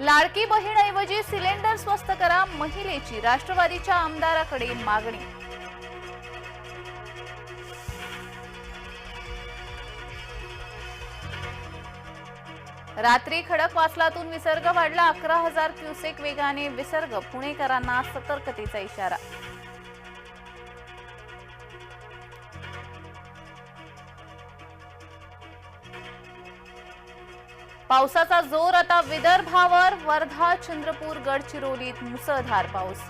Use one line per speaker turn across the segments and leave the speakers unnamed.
लाडकी बहीणऐवजी cylinder स्वस्त करा महिलेची राष्ट्रवादीच्या आमदाराकडे मागणी. रात्री खडकवासलातून विसर्ग वाढला अकरा हजार क्युसेक वेगाने विसर्ग पुणेकरांना सतर्कतेचा इशारा. पावसाचा जोर आता विदर्भावर. वर्धा चंद्रपूर गडचिरोलीत मुसळधार पाऊस.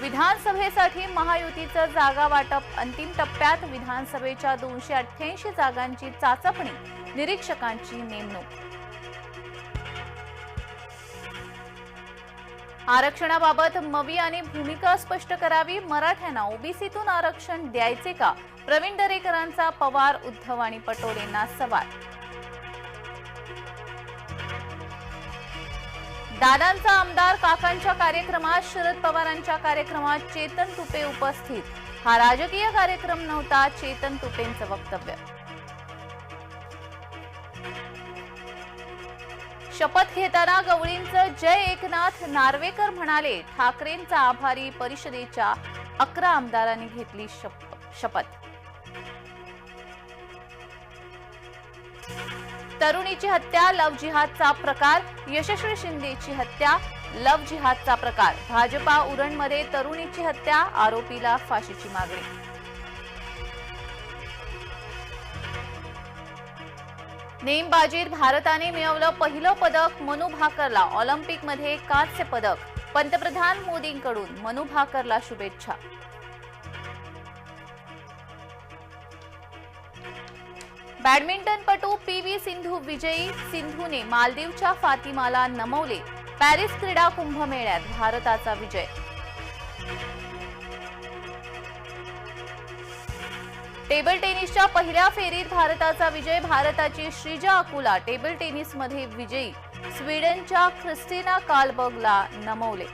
विधानसभेसाठी महायुतीचं जागा वाटप. अंतिम टप्प्यात विधानसभेच्या दोनशे अठ्ठ्याऐंशी जागांची चाचपणी. निरीक्षकांची नेमणूक. आरक्षणाबाबत मवी आणि भूमिका स्पष्ट करावी मराठ्यांना ओबीसीतून आरक्षण द्यायचे का? प्रवीण दरेकरांचा पवार उद्धव आणि पटोलेंना सवाल. दादांचा आमदार काकांच्या कार्यक्रमात शरद पवारांच्या कार्यक्रमात चेतन तुपे उपस्थित. हा राजकीय कार्यक्रम नव्हता चेतन तुपेंचं वक्तव्य. शपथ घेताना गवळींचं जय एकनाथ नार्वेकर म्हणाले ठाकरेंचा आभारी परिषदेच्या अकरा आमदारांनी घेतली शप- शपथ. तरुणीची हत्या लव जिहादचा प्रकार यशस्वी शिंदेची हत्या लव जिहादचा प्रकार. भाजपा उरणमध्ये तरुणीची हत्या आरोपीला फाशीची मागणी. नेमबाजीत भारताने मिळवलं पहिलं पदक मनु भाकरला. ऑलिम्पिकमध्ये कांस्य पदक. पंतप्रधान मोदींकडून मनु भाकरला शुभेच्छा. बॅडमिंटनपटू पी व्ही सिंधू विजयी सिंधूने मालदीवच्या फातिमाला नमवले. पॅरिस क्रीडा कुंभमेळ्यात भारताचा विजय. टेबल टेनिसच्या पहिल्या फेरीत भारताचा विजय भारताची श्रीजा अकुला टेबल टेनिसमध्ये विजयी. स्वीडनच्या ख्रिस्टिना कालबर्गला नमवले.